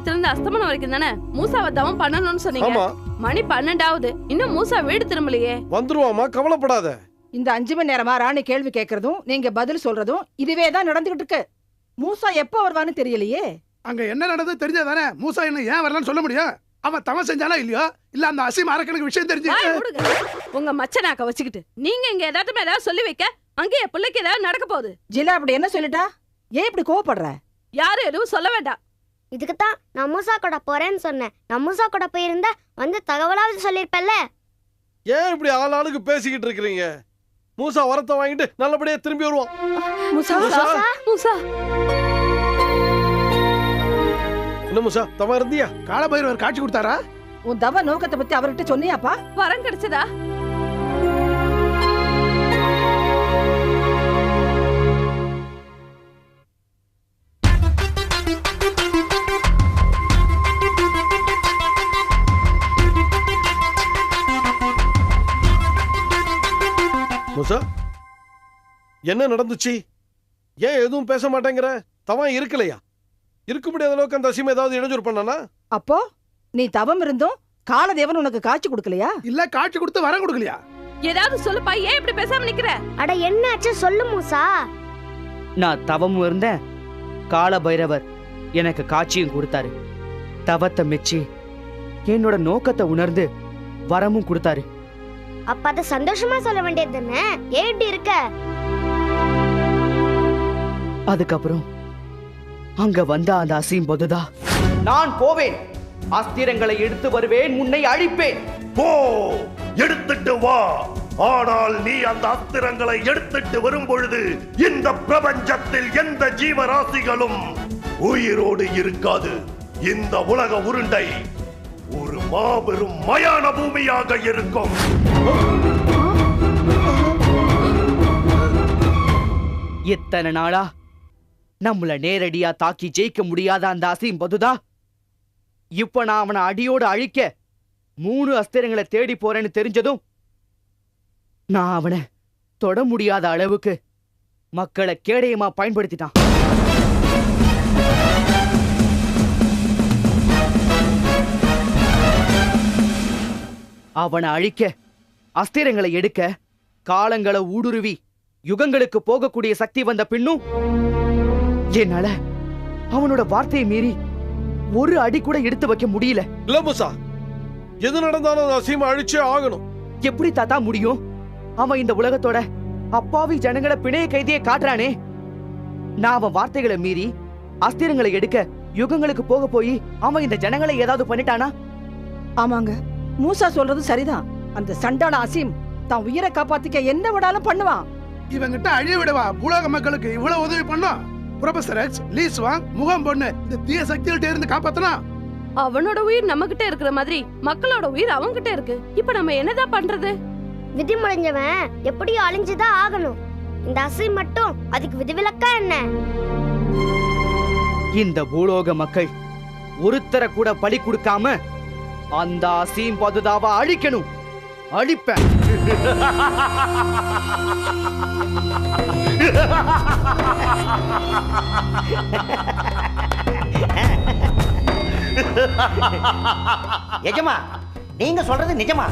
உதயத்துல இருந்து அஸ்தமனம் வரைக்கும் தானே? மூசாவை தவம் பண்ணணும்னு சொன்னீங்க. ஆமா. மணி பன்னெண்டாவது. இன்னும் மூசா வீடு திரும்பலையே. வந்துருவாமா கவலைப்படாத. இந்த அஞ்சு மணி நேரமா ராணி கேள்வி கேட்கறதும் நீங்க பதில் சொல்றதும் இதுவே தான் நடந்துகிட்டு இருக்கு. மூசா எப்போ வருவான்னு தெரியலையே. அங்க என்ன நடந்தது தெரிஞ்சாதானே மூசா என்ன ஏன் வரலன்னு சொல்ல முடியும் அவன் தவம் செஞ்சானா இல்லையோ? இல்ல அந்த அசீம் அரக்கனுக்கு விஷயம் தெரிஞ்சு வாய் மூடுங்க. உங்க மச்சனாக்க வச்சுக்கிட்டு. நீங்க இங்க ஏதாச்சும் ஏதாவது சொல்லி வைக்க அங்கேயே பிள்ளைக்கு ஏதாவது நடக்க போகுது. ஜிலா அப்படி என்ன சொல்லிட்டா? ஏன் இப்படி கோவப்படுற? யாரும் எதுவும் சொல்ல வேண்டாம். இதுக்கு தான் நான் மூசா கூட போறேன்னு சொன்னேன். நான் மூசா கூட போயிருந்தா வந்து தகவலாவது சொல்லியிருப்பேன்ல ஏன் இப்படி ஆள் ஆளுக்கு பேசிக்கிட்டு இருக்கிறீங்க? மூசா வரத்தை வாங்கிட்டு நல்லபடியா திரும்பி வருவான். மூசா? மூசா? மூசா? என்ன மூசா தவா இருந்தியா? காலபைரவர் காட்சி கொடுத்தாரா? உன் தவ நோக்கத்தை பத்தி அவர்கிட்ட சொன்னியாப்பா? வரம் கிடைச்சதா? என்ன நடந்துச்சு? ஏன் எதுவும் பேச மாட்டேங்கிற? தவன் இருக்கலையா? இருக்க முடியாத அளவுக்கு அந்த அசீம் ஏதாவது இடைஞ்சூர் பண்ணானா? அப்போ நீ தவம் இருந்தும் காலதேவன் உனக்கு காட்சி கொடுக்கலையா? இல்ல காட்சி கொடுத்து வரம் கொடுக்கலையா? ஏதாவது சொல்லுப்பா ஏன் இப்படி பேசாம நிக்கிற? அட என்னாச்சு? சொல்லு மூசா. நான் தவமும் இருந்தேன் கால பைரவர் எனக்கு காட்சியும் கொடுத்தாரு. தவத்தை மெச்சி என்னோட நோக்கத்தை உணர்ந்து வரமும் கொடுத்தாரு. அப்ப அத சந்தோஷமா சொல்ல வேண்டியது தானே? ஏன் இப்படி இருக்க? அதுக்கப்புறம் அங்க வந்த அந்த அசீம் பொதுதா. நான் போவேன். அஸ்திரங்களை எடுத்து வருவேன் உன்னை அழிப்பேன். போ! எடுத்துட்டு வா. ஆனால் நீ அந்த அஸ்திரங்களை எடுத்துட்டு வரும் பொழுது இந்த பிரபஞ்சத்தில் எந்த ஜீவராசிகளும் உயிரோடு இருக்காது. இந்த உலக உருண்டை ஒரு மாபெரும் மயான பூமியாக இருக்கும். இத்தனை நாளா நம்மள நேரடியா தாக்கி ஜெயிக்க முடியாத அந்த அசீம் பதுதா? இப்ப நான் அவனை அடியோடு அழிக்க மூணு அஸ்திரங்களை தேடி போறேன்னு தெரிஞ்சதும் நான் அவனை தொட முடியாத அளவுக்கு மக்களை கேடயமா பயன்படுத்திட்டான். அவனை அழிக்க அஸ்திரங்களை எடுக்க காலங்களை ஊடுருவி யுகங்களுக்கு போகக்கூடிய சக்தி வந்த பின்னும் என்னால அவனோட வார்த்தையை மீறி ஒரு அடி கூட எடுத்து வைக்க முடியல. இல்ல மூசா. எது நடந்தாலும் அந்த அசீமை அழிச்சே ஆகணும். எப்படி தாத்தா முடியும்? அவன் இந்த உலகத்தோட அப்பாவி ஜனங்களை பிணைய கைதியை காட்டுறானே. நான் அவன் வார்த்தைகளை மீறி அஸ்திரங்களை எடுக்க யுகங்களுக்கு போக போய் அவன் இந்த ஜனங்களை ஏதாவது பண்ணிட்டானா? ஆமாங்க. மூசா சொல்றது சரிதான். அந்த சண்டான அசீம் தான் உயிரை காப்பாத்திக்க என்ன விடாலும் பண்ணுவான். இவங்கிட்ட அழிய விடவா. உலக மக்களுக்கு இவ்வளவு உதவி பண்ணோம் ப்ரொஃபசர் எக்ஸ் லீஸ் வாங் முகம் பொண்ணு இந்த தீய சக்திகள்ட்ட இருந்து காப்பாத்தனா? அவனோட உயிர் நம்ம கிட்ட இருக்கிற மாதிரி மக்களோட உயிர் அவங்க கிட்ட இருக்கு. இப்ப நம்ம என்னதான் பண்றது? விதி முடிஞ்சவன் எப்படியும் அழிஞ்சுதான் ஆகணும். இந்த அசை மட்டும் அதுக்கு விதிவிலக்கா என்ன? இந்த பூலோக மக்கள் ஒருத்தரை கூட பலி கொடுக்காம அந்த அசீம் பதுதாவை அழிக்கணும். அழிப்பேன் எஜமா நீங்க சொல்றது நிஜமா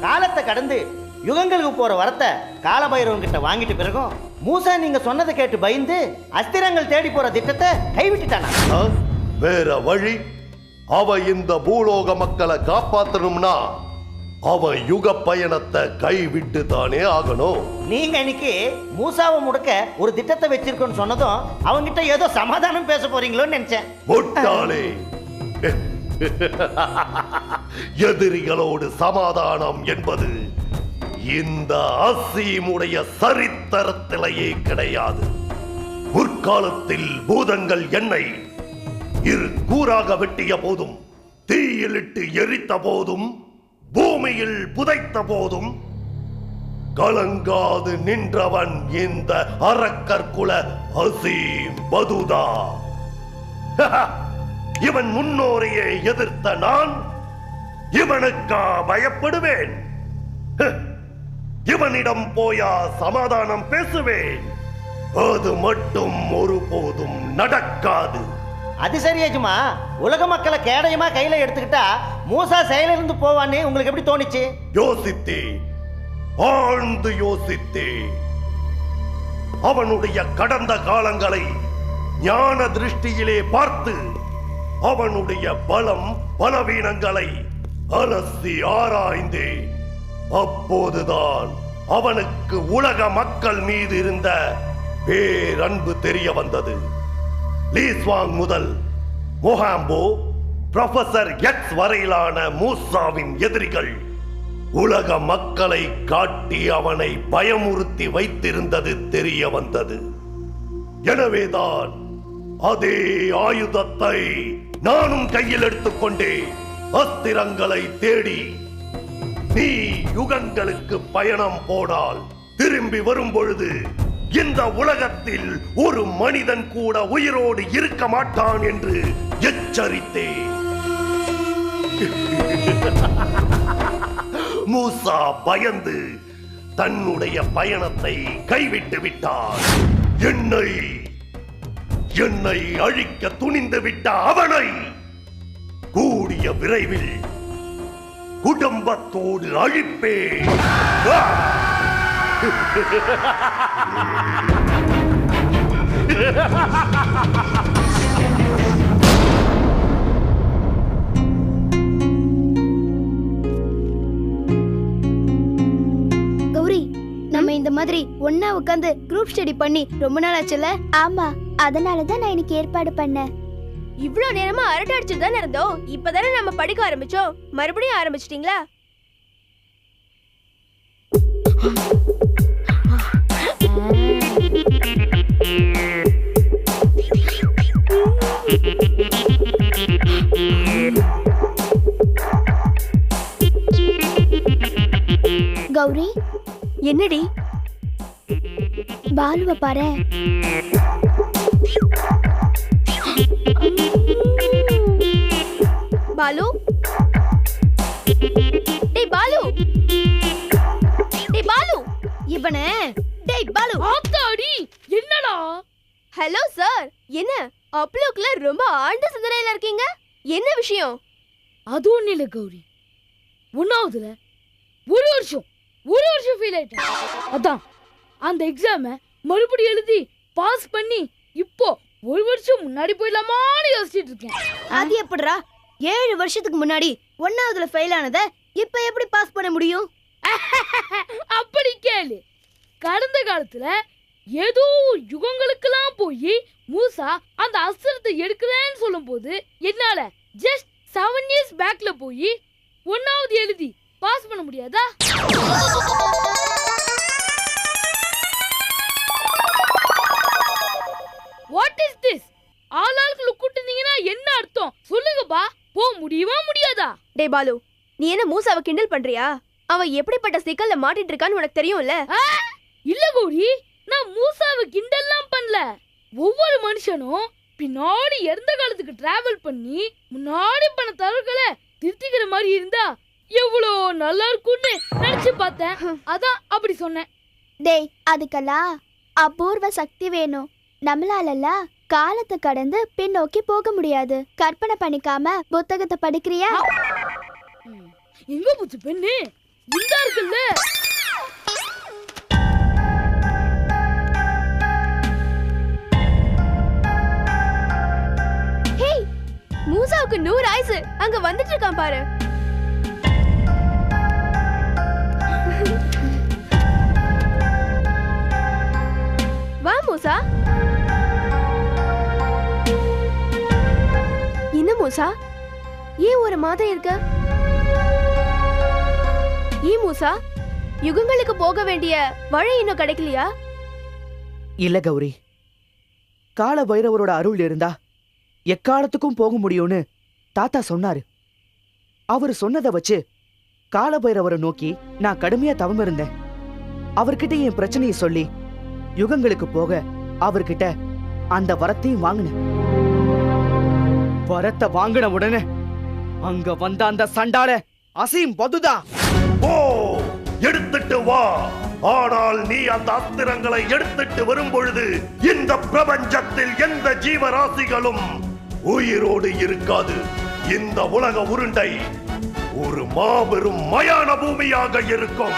காலத்தை கடந்து யுகங்களுக்கு போற வரத்தை காலபைரவன் கிட்ட வாங்கிட்ட பிறகும் மூசா நீங்க சொன்னதை கேட்டு பயந்து அஸ்திரங்கள் தேடி போற திட்டத்தை கைவிட்டுட்டானா? வேற வழி அவ இந்த பூலோக மக்களை காப்பாத்தணும்னா அவன் யுக பயணத்தை கைவிட்டு தானே ஆகணும். நீங்க இன்னைக்கு மூசாவை முடக்க ஒரு திட்டத்தை வச்சிருக்கோன்னு சொன்னதும் அவங்கிட்ட ஏதோ சமாதானம் பேச போறீங்களோன்னு நினைச்சேன். முட்டாளே. எதிரிகளோடு சமாதானம் என்பது இந்த அசீமுடைய சரித்திரத்திலேயே கிடையாது. முற்காலத்தில் பூதங்கள் என்னை இரு கூறாக வெட்டிய போதும் தீயிலிட்டு எரித்த போதும் பூமியில் புதைத்த போதும் கலங்காது நின்றவன் இந்த அரக்கற்குல அசீம் பதுதா. இவன் முன்னோரையே எதிர்த்த நான் இவனுக்கா பயப்படுவேன். இவனிடம் போயா சமாதானம் பேசுவேன். அது மட்டும் ஒருபோதும் நடக்காது. அது சரி எஜமா உலக மக்களை கேடயமா கையில எடுத்துக்கிட்டா மூசா செயலிருந்து போவான்னு உங்களுக்கு எப்படி தோணுச்சு? யோசித்தே ஆழ்ந்து யோசித்தே. அவனுடைய கடந்த காலங்களை ஞான திருஷ்டியிலே பார்த்து அவனுடைய பலம் பலவீனங்களை அலசி ஆராய்ந்தே அப்போதுதான் அவனுக்கு உலக மக்கள் மீது இருந்த பேரன்பு தெரிய வந்தது. லீஸ்வாங் முதல் மொஹாம்போ ப்ரொஃபசர் எக்ஸ் வரையிலான மூசாவின் எதிரிகள் உலக மக்களை காட்டி அவனை பயமுறுத்தி வைத்திருந்தது தெரிய வந்தது. எனவேதான் அதே ஆயுதத்தை நானும் கையில் எடுத்துக்கொண்டே அஸ்திரங்களை தேடி நீ யுகங்களுக்கு பயணம் போனால் திரும்பி வரும் பொழுது இந்த உலகத்தில் ஒரு மனிதன் கூட உயிரோடு இருக்க மாட்டான் என்று எச்சரித்தேன் மூசா பயந்து தன்னுடைய பயணத்தை கைவிட்டு விட்டான். என்னை என்னை அழிக்க துணிந்து விட்ட அவனை கூடிய விரைவில் குடும்பத்தோடு அழிப்பேன். கௌரி நம்ம இந்த மாதிரி ஒண்ணா உட்காந்து குரூப் ஸ்டடி பண்ணி ரொம்ப நாள் ஆச்சுல ஆமா அதனால தான் நான் இன்னைக்கு ஏற்பாடு பண்ணேன். இவ்ளோ நேரமா அரட்டை அடிச்சுட்டு தானே இருந்தோம்? இப்பதானே நம்ம படிக்க ஆரம்பிச்சோம். மறுபடியும் ஆரம்பிச்சிட்டீங்களா? பாலுவ பாரு. பாலு? டேய் பாலு. டேய் பாலு. இவனே. டேய் பாலு. ஆத்தாடி என்னடா? Hello sir. என்ன அப்லோக்ல ரொம்ப ஆழ்ந்த சிந்தனையில இருக்கீங்க? என்ன விஷயம்? அது ஒண்ணு இல்ல கௌரி. ஒன்னாவதுல ஒரு வருஷம் ஒரு வருஷம் ஃபெயில் ஆயிட்டேன். அதான் அந்த எக்ஸாம மறுபடியும் எழுதி பாஸ் பண்ணி இப்போ ஒரு வருஷம் முன்னாடி போயிடலாமான்னு யோசிச்சுட்டு இருக்கேன். அது எப்படிடா? ஏழு வருஷத்துக்கு முன்னாடி ஒன்னாவதுல ஃபெயில் ஆனத இப்ப எப்படி பாஸ் பண்ண முடியும்? அப்படி கேளு. கடந்த காலத்துல ஏதோ யுகங்களுக்கெல்லாம் போய் மூசா அந்த அஸ்திரத்தை எடுக்கிறேன்னு சொல்லும்போது என்னால ஜஸ்ட் செவன் இயர்ஸ் பேக்ல போய் ஒன்னாவது எழுதி பாஸ் பண்ண முடியாதா? பாலு நீ என்ன மூசாவை கிண்டல் பண்றியா? அவன் எப்படிப்பட்ட சிக்கல்ல மாட்டிட்டு இருக்கான்னு உனக்கு தெரியும்ல? இல்ல கௌரி நான் மூசாவை கிண்டல்லாம் பண்ணல. ஒவ்வொரு மனுஷனும் பின்னாடி இறந்த காலத்துக்கு டிராவல் பண்ணி முன்னாடி பண்ண தவறுகளை திருத்திக்கிற மாதிரி இருந்தா எவ்வளோ நல்லா இருக்கும்னு நினைச்சு பார்த்தேன். அதான் அப்படி சொன்னேன். டேய் அதுக்கெல்லாம் அபூர்வ சக்தி வேணும். நம்மளால காலத்தை கடந்து பின்னோக்கி போக முடியாது. கற்பனை பண்ணிக்காம புத்தகத்தை படிக்கிறியா. எங்க போச்சு பெண்ணு? இந்த இருக்குல்ல. ஹேய் மூசாவுக்கு நூறு ஆயுசு அங்க வந்துட்டு இருக்கான் பாரு. வா மூசா. என்ன மூசா? ஏன் ஒரு மாதம் இருக்க? ஏன் மூசா யுகங்களுக்கு போக வேண்டிய வழி இன்னும் கிடைக்கலையா? இல்ல கௌரி. கால பைரவரோட அருள் இருந்தா எக்காலத்துக்கும் போக முடியும்னு தாத்தா சொன்னாரு. அவர் சொன்னதை வச்சு கால பைரவரை நோக்கி நான் கடுமையா தவம் இருந்தேன் அவர்கிட்ட என் பிரச்சனையை சொல்லி யுகங்களுக்கு போக அவர்கிட்ட அந்த வரத்தையும் வாங்கினேன். வரத்தை வாங்கின உடனே அங்க வந்த அந்த சண்டால அசையும் பதுதா எடுத்துட்டு வா. ஆனால் நீ அந்த அஸ்திரங்களை எடுத்துட்டு வரும் பொழுது இந்த பிரபஞ்சத்தில் எந்த ஜீவராசிகளும் உயிரோடு இருக்காது. இந்த உலக உருண்டை ஒரு மாபெரும் மயான பூமியாக இருக்கும்.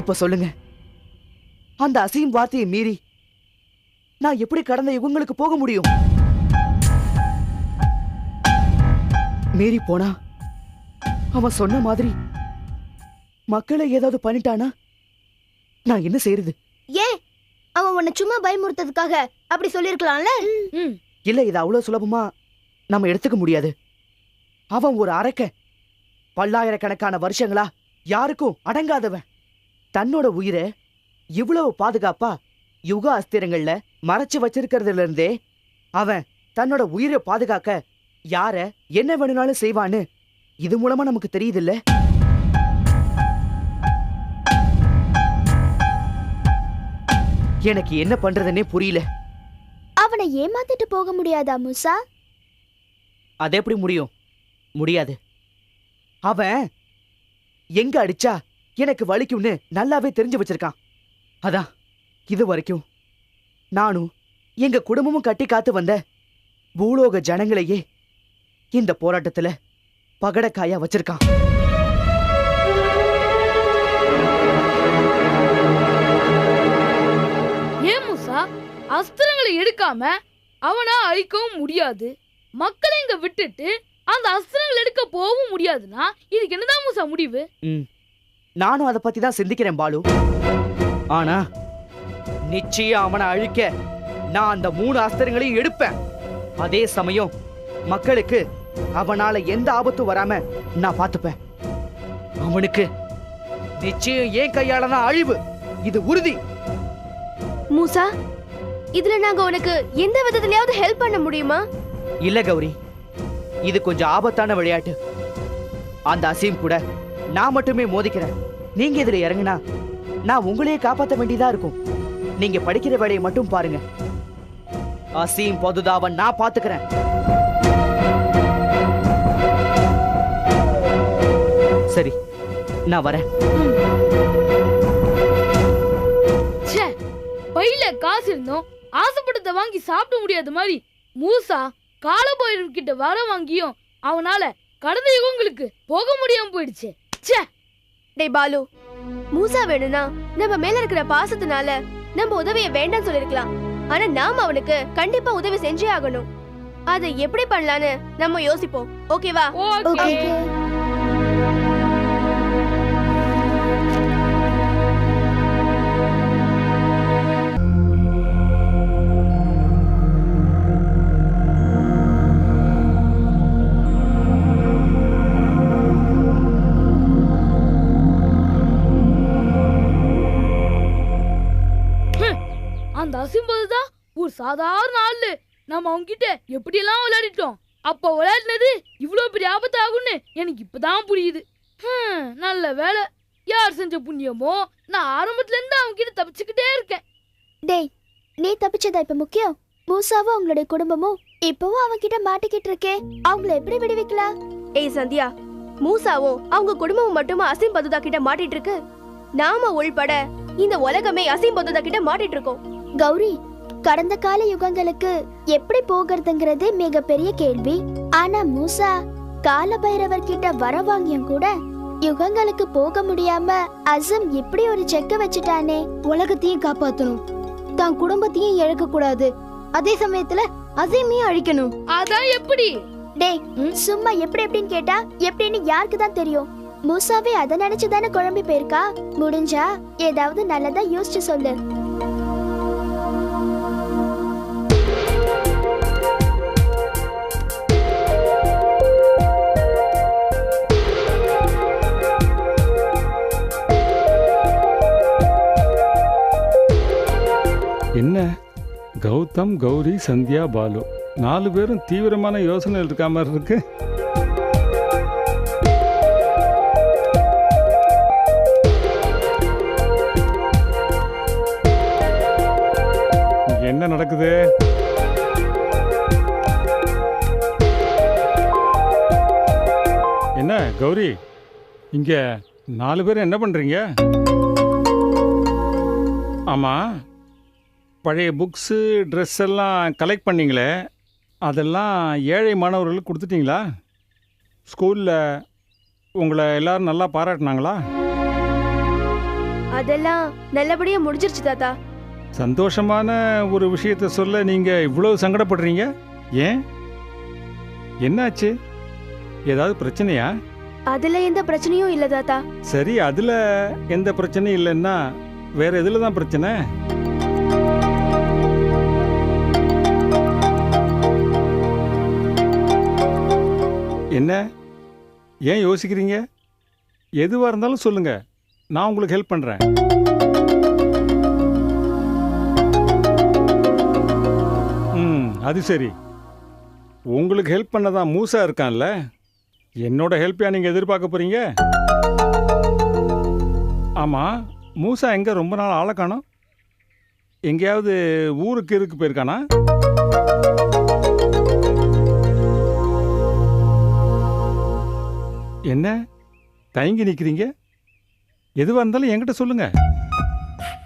இப்ப சொல்லுங்க. அந்த அசீம் வார்த்தையை மீறி நான் எப்படி கடந்த யுகங்களுக்கு போக முடியும்? மீறி போனா? அவன் சொன்ன மாதிரி மக்களை ஏதாவது பண்ணிட்டானா? நான் என்ன செய்யறது ஏன்? அவன் உன்னை சும்மா பயமுறுத்ததுக்காக அப்படி சொல்லிருக்கலாம்ல ம். இல்ல இது அவ்வளவு சுலபமா நம்ம எடுத்துக்க முடியாது. அவன் ஒரு அரக்க பல்லாயிரக்கணக்கான வருஷங்களா யாருக்கும் அடங்காதவன். தன்னோட உயிரை இவ்வளவு பாதுகாப்பா யுக அஸ்திரங்கள்ல மறைச்சு வச்சிருக்கிறதுல இருந்தே அவன் தன்னோட உயிரை பாதுகாக்க யார என்ன வேணும்னாலும் செய்வான்னு இது மூலமா நமக்கு தெரியுதுல்ல? எனக்கு என்ன பண்றதுன்னே புரியல. அவனை ஏமாத்திட்டு போக முடியாதா மூசா? அது எப்படி முடியும்? முடியாது. அவன் எங்க அடிச்சா எனக்கு வலிக்கும்னு நல்லாவே தெரிஞ்சு வச்சிருக்கான். அதான் இது வரைக்கும். நானும் எங்க குடும்பமும் கட்டி காத்து வந்த பூலோக ஜனங்களையே இந்த போராட்டத்துல பகடக்காயா வச்சிருக்கான். ஏன் மூசா? அஸ்திரங்களை எடுக்காம அவனா அழிக்கவும் முடியாது. மக்களை இங்க விட்டுட்டு அந்த அஸ்திரங்கள் எடுக்க போகவும் முடியாதுன்னா இதுக்கு என்னதான் மூசா முடிவு? நானும் அதை பத்தி தான் சிந்திக்கிறேன் பாலு. ஆனா நிச்சயம் அவனை அழிக்க நான் அந்த மூணு அஸ்திரங்களையும் எடுப்பேன். அதே சமயம் மக்களுக்கு அவனால எந்த ஆபத்தும் வராம நான் பார்த்துப்பேன். அவனுக்கு நிச்சயம் ஏன் கையால தான் அழிவு? இது உறுதி. மூசா இதுல நாங்க உனக்கு எந்த விதத்திலயாவது ஹெல்ப் பண்ண முடியுமா? இல்ல கௌரி இது கொஞ்சம் ஆபத்தான விளையாட்டு. அந்த அசீம் கூட நான் மட்டுமே மோதிக்கிறேன். நீங்க இதுல இறங்குனா நான் உங்களையே காப்பாத்த வேண்டியதா இருக்கும். நீங்க படிக்கிற வேலையை மட்டும் பாருங்க. அசீம் பொதுதாவன் நான் பாத்துக்கிறேன். சரி நான் வரேன். ச்சே பையில காசு இருந்தோம். ஆசைப்பட்டதை வாங்கி சாப்பிட முடியாத மாதிரி மூசா காலபைரவன் கிட்ட வர வாங்கியும் அவனால கடந்த யுகங்களுக்கு போக முடியாம போயிடுச்சு. ச்சே. டேய் பாலு மூசா வேணும்னா நம்ம மேல இருக்கிற பாசத்தினால நம்ம உதவிய வேண்டாம் சொல்லிருக்கலாம். ஆனா நாம அவனுக்கு கண்டிப்பா உதவி செஞ்சே ஆகணும். அதை எப்படி பண்ணலான்னு நம்ம யோசிப்போம். ஓகேவா? ஓகே. அந்த அசிம்பது தான் ஒரு சாதாரண ஆளு. நம்ம அவங்க கிட்ட எப்படியெல்லாம் விளையாடிட்டோம்? அப்ப விளையாடினது இவ்வளோ பெரிய ஆபத்து ஆகும்னு எனக்கு இப்பதான் புரியுது. நல்ல வேலை யார் செஞ்ச புண்ணியமோ? நான் ஆரம்பத்துல இருந்து அவங்க கிட்ட தப்பிச்சுக்கிட்டே இருக்கேன். டேய் நீ தப்பிச்சதா இப்ப முக்கியம்? மூசாவும் அவங்களுடைய குடும்பமும் இப்பவும் அவன்கிட்ட மாட்டிக்கிட்டு இருக்கே. அவங்கள எப்படி விடுவிக்கலாம் ஏய் சந்தியா மூசாவும் அவங்க குடும்பமும் மட்டுமா அசீம் பதுதா கிட்ட மாட்டிட்டு இருக்கு? நாம உள்பட இந்த உலகமே அசீம் பதுதா கிட்ட மாட்டிட்டு இருக்கோம். கௌரி கடந்த கால யுகங்களுக்கு எப்படி போகிறதுங்கிறது மிகப்பெரிய கேள்வி. ஆனா மூசா கால பைரவர் கிட்ட வர வாங்கியும் கூட யுகங்களுக்கு போக முடியாம அசம் இப்படி ஒரு செக்க வச்சுட்டானே. உலகத்தையும் காப்பாத்தணும். தான் குடும்பத்தையும் இழக்க கூடாது அதே சமயத்துல அசைமையும் அழிக்கணும். அதான் எப்படி? டேய் சும்மா எப்படி எப்படின்னு கேட்டா எப்படின்னு யாருக்கு தான் தெரியும்? மூசாவே அதை நினைச்சு தானே குழம்பி போயிருக்கா? முடிஞ்சா ஏதாவது நல்லதா யோசிச்சு சொல்லு. கௌதம் கௌரி சந்தியா பாலு. நாலு பேரும் தீவிரமான யோசனை இருக்கா மாதிரி இருக்கு. என்ன நடக்குது? என்ன கௌரி? இங்க நாலு பேர் என்ன பண்ணுறீங்க ஆமாம் பழைய புக்ஸு ட்ரெஸ் எல்லாம் கலெக்ட் பண்ணீங்களே? அதெல்லாம் ஏழை மாணவர்களுக்கு கொடுத்துட்டீங்களா? ஸ்கூலில் உங்களை எல்லாரும் நல்லா பாராட்டினாங்களா? அதெல்லாம் நல்லபடியா முடிஞ்சிருச்சு தாத்தா. சந்தோஷமான ஒரு விஷயத்தை சொல்ல நீங்கள் இவ்வளவு சங்கடப்படுறீங்க? ஏன்? என்னாச்சு? ஏதாவது பிரச்சனையா? அதுல எந்த பிரச்சனையும் இல்ல தாத்தா. சரி அதில் எந்த பிரச்சனையும் இல்லைன்னா வேற எதில் தான் பிரச்சனை? என்ன? ஏன் யோசிக்கிறீங்க? எதுவாக இருந்தாலும் சொல்லுங்கள் நான் உங்களுக்கு ஹெல்ப் பண்ணுறேன் ம் அது சரி. உங்களுக்கு ஹெல்ப் பண்ணதான் மூசா இருக்கான்ல? என்னோட ஹெல்ப்பையா நீங்கள் எதிர்பார்க்க போறீங்க? ஆமாம் மூசா எங்கே ரொம்ப நாள் ஆளை காணும்? எங்கேயாவது ஊருக்கு இருக்கு போயிருக்கானா? என்ன? தயங்கி நிற்கிறீங்க எதுவாக இருந்தாலும் என்கிட்ட சொல்லுங்க.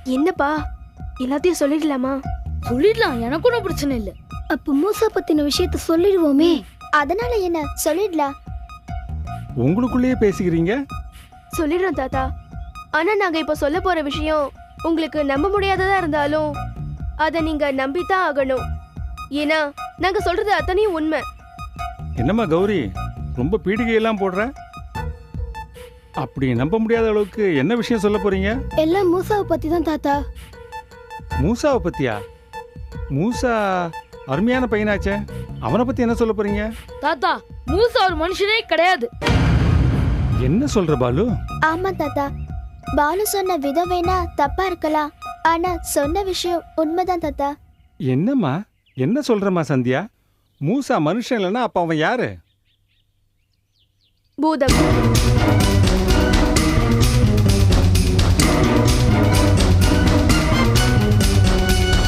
என்னப்பா? எல்லாத்தையும் சொல்லிடலாமா? சொல்லிடலாம். எனக்கு ஒன்றும் பிரச்சனை இல்லை. அப்ப மூசா பத்தின விஷயத்த சொல்லிடுவோமே. அதனால என்ன? சொல்லிடலாம் உங்களுக்குள்ளேயே பேசிக்கிறீங்க? சொல்லிடுறோம் தாத்தா. ஆனா நாங்க இப்ப சொல்ல போற விஷயம் உங்களுக்கு நம்ப முடியாததா இருந்தாலும் அதை நீங்க நம்பித்தான் ஆகணும். ஏன்னா நாங்க சொல்றது அத்தனையும் உண்மை. என்னம்மா கௌரி? ரொம்ப பீடிகையெல்லாம் போடுற? அப்படி நம்ப முடியாத அளவுக்கு என்ன விஷயம் சொல்ல போறீங்க? எல்லாம் மூசாவை பத்தி தான் தாத்தா. மூசாவை பத்தியா? மூசா அருமையான பையனாச்சே. அவனை பத்தி என்ன சொல்ல போறீங்க? தாத்தா மூசா ஒரு மனுஷனே கிடையாது. என்ன சொல்ற பாலு? ஆமா தாத்தா. பாலு சொன்ன விதம் வேணா தப்பா இருக்கலாம். ஆனா சொன்ன விஷயம் உண்மைதான் தாத்தா. என்னம்மா? என்ன சொல்றம்மா சந்தியா? மூசா மனுஷன் இல்லைன்னா அப்ப அவன் யாரு? பூதம்.